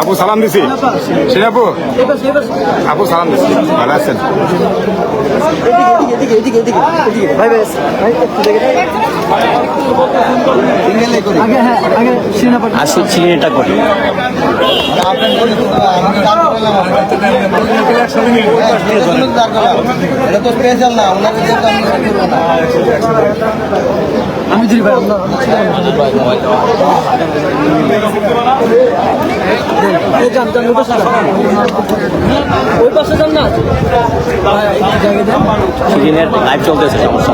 আপু সালাম দিছি। সে আপু? আপু সালাম দিছি। ভালো আছেন? হ্যাঁ আগে সিনেমা করি। এটা তো স্পেশাল না ওনাকে আমি ভাই ওই পাশে যান। ওই পাশে যান না লাইভ চলতেছে সমস্যা।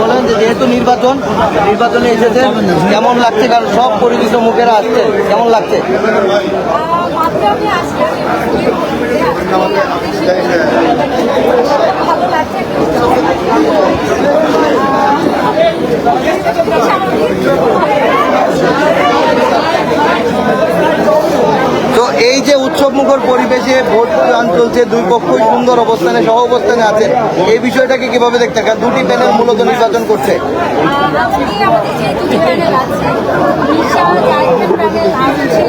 বলেন যে যেহেতু নির্বাচন নির্বাচনে এসেছে কেমন লাগছে কারণ সব পরিচিত মুখেরা আসছে কেমন লাগছে তো এই যে উৎসব মুখর পরিবেশে ভোট দান চলছে, দুই পক্ষই সুন্দর অবস্থানে, সহ অবস্থানে আছেন। এই বিষয়টাকে কীভাবে দেখতে কারণ দুটি প্যানেল মূলত নির্বাচন করছে আজকে আমাদের যে দুটি প্যানেল আছে নিশা জায়গা প্যানেল আর হচ্ছে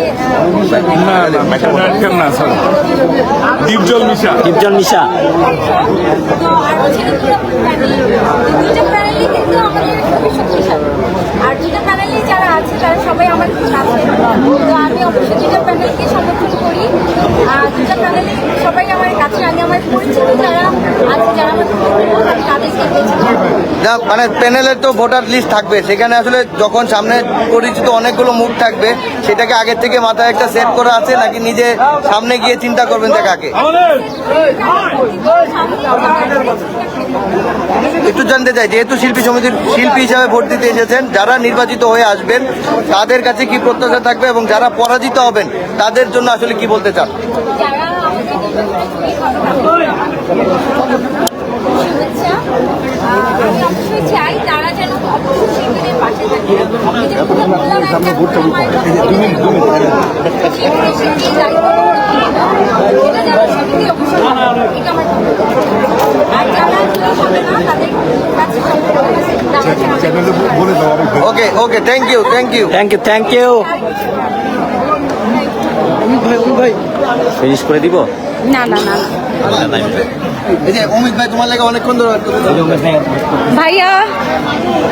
মিশা মিশা আর হচ্ছে দুটো প্যানেল কিন্তু আমাদের খুবই আর দুটো প্যানেলই যারা আছে তারা সবাই আমার কাছে তো আমি অবশ্যই দুটো প্যানেলকে সমর্থন করি আর দুটো প্যানেলই সবাই আমার কাছে আমি আমার পরিচিত যারা আছে যারা আমার তাদেরকে। যা মানে প্যানেলের তো ভোটার লিস্ট থাকবে। সেখানে আসলে যখন সামনে পরিচিত অনেকগুলো মুখ থাকবে, সেটাকে আগের থেকে মাথায় একটা সেট করা আছে নাকি নিজে সামনে গিয়ে চিন্তা করবেন যে কাকে একটু জানতে চাই, যেহেতু শিল্পী সমিতির শিল্পী হিসাবে ভোট দিতে এসেছেন, যারা নির্বাচিত হয়ে আসবেন, তাদের কাছে কি প্রত্যাশা থাকবে এবং যারা পরাজিত হবেন, তাদের জন্য আসলে কি বলতে চান যারা আমাদের নির্বাচনে খুবই ভালো শুভেচ্ছা আহ, আমি অবশ্যই চাই তারা যেন অবশ্যই শিল্পীদের পাশে থাকে আমি যেরকম বললাম একটা আমার শিল্পী শিল্পী দায়িত্ব এটা যেন শিল্পী অবশ্যই পালন করে। এটা আমার বক্তব্য। আর যারা এগুলো হবে। না তাদের কাছে সম্পূর্ণ okay okay thank you thank you thank you thank you Amit ভাই অমিত ভাই ফিনিশ করে দিব? না না না। এই যে অমিত ভাই তোমার লাগে অনেকক্ষণ ধরে ভাইয়া।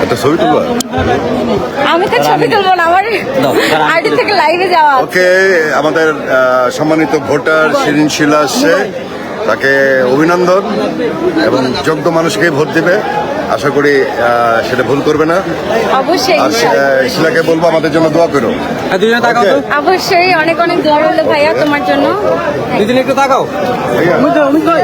একটা ছবি তুলবা? আমি তো ছবি তুলবো না আমার আইডি থেকে লাইভে যাওয়া ওকে আমাদের সম্মানিত ভোটার শিরিন শিলা আসছে তাকে অভিনন্দন এবং যোগ্য মানুষকেই ভোট দিবে। আশা করি সেটা ভুল করবে না। অবশ্যই। আর শিলাকে বলব আমাদের জন্য দোয়া করো। দুজনে তাকাও তো। অবশ্যই অনেক অনেক দোয়া রইল ভাইয়া তোমার জন্য। দুদিন একটু তাকাও। অমিত তো অমিত ভাই